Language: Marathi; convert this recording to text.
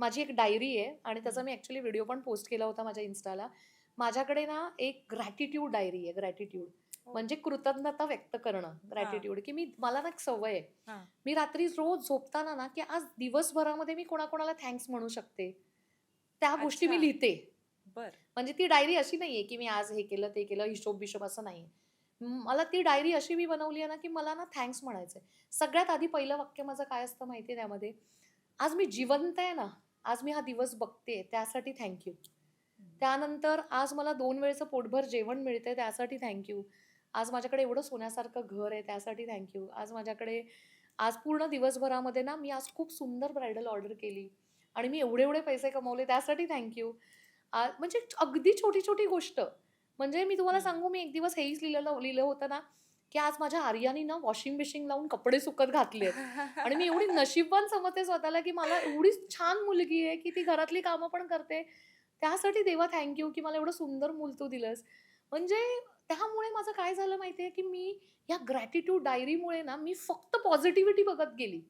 माझी एक डायरी आहे आणि त्याचा मी ॲक्च्युली व्हिडिओ पण पोस्ट केला होता माझ्या इन्स्टाला. माझ्याकडे ना एक ग्रॅटिट्यूड डायरी आहे, ग्रॅटिट्यूड. हो. म्हणजे कृतज्ञता व्यक्त करणं, ग्रॅटिट्यूड की मी मला ना एक सवय आहे. मी रात्री रोज झोपताना ना, की आज दिवसभरामध्ये मी कोणाकोणाला थँक्स म्हणू शकते. त्या गोष्टी मी. लिहिते. बरं. म्हणजे ती डायरी अशी नाहीये, की मी आज हे केलं, ते केलं, हिशोब-बिशोब असं नाहीये. म मला ती डायरी अशी मी बनवली आहे ना, की मला ना थँक्स म्हणायचंय. सगळ्यात आधी पहिलं वाक्य माझं काय असतं माहिती त्यामध्ये? आज मी जिवंत आहे ना, आज मी हा दिवस बघतेय त्यासाठी थँक यू. त्यानंतर आज मला 2 वेळचं पोटभर जेवण मिळतंय त्यासाठी थँक यू. आज माझ्याकडे एवढं सोन्यासारखं घर आहे त्यासाठी थँक यू. आज माझ्याकडे आज पूर्ण दिवसभरामध्ये ना, मी आज खूप सुंदर ब्राइडल ऑर्डर केली आणि मी एवढे-एवढे पैसे कमवले त्यासाठी थँक यू. आ म्हणजे अगदी छोटी-छोटी गोष्ट. म्हणजे मी तुम्हाला. सांगू मी एक दिवस हेही लिहिलेलं लिहिलं होतं ना, की आज माझ्या आर्यानी ना वॉशिंग मशीन लावून कपडे सुकत घातलेत आणि मी एवढी नशीबवान समजते स्वतःला, की मला एवढी छान मुलगी आहे, की ती घरातली कामं पण करते. त्यासाठी देवा थँक यू, की मला एवढं सुंदर मूल तू दिलंस. म्हणजे त्यामुळे माझं काय झालं माहिती आहे, की मी या ग्रॅटिट्यूड डायरीमुळे ना, मी फक्त पॉझिटिव्हिटी बघत गेली.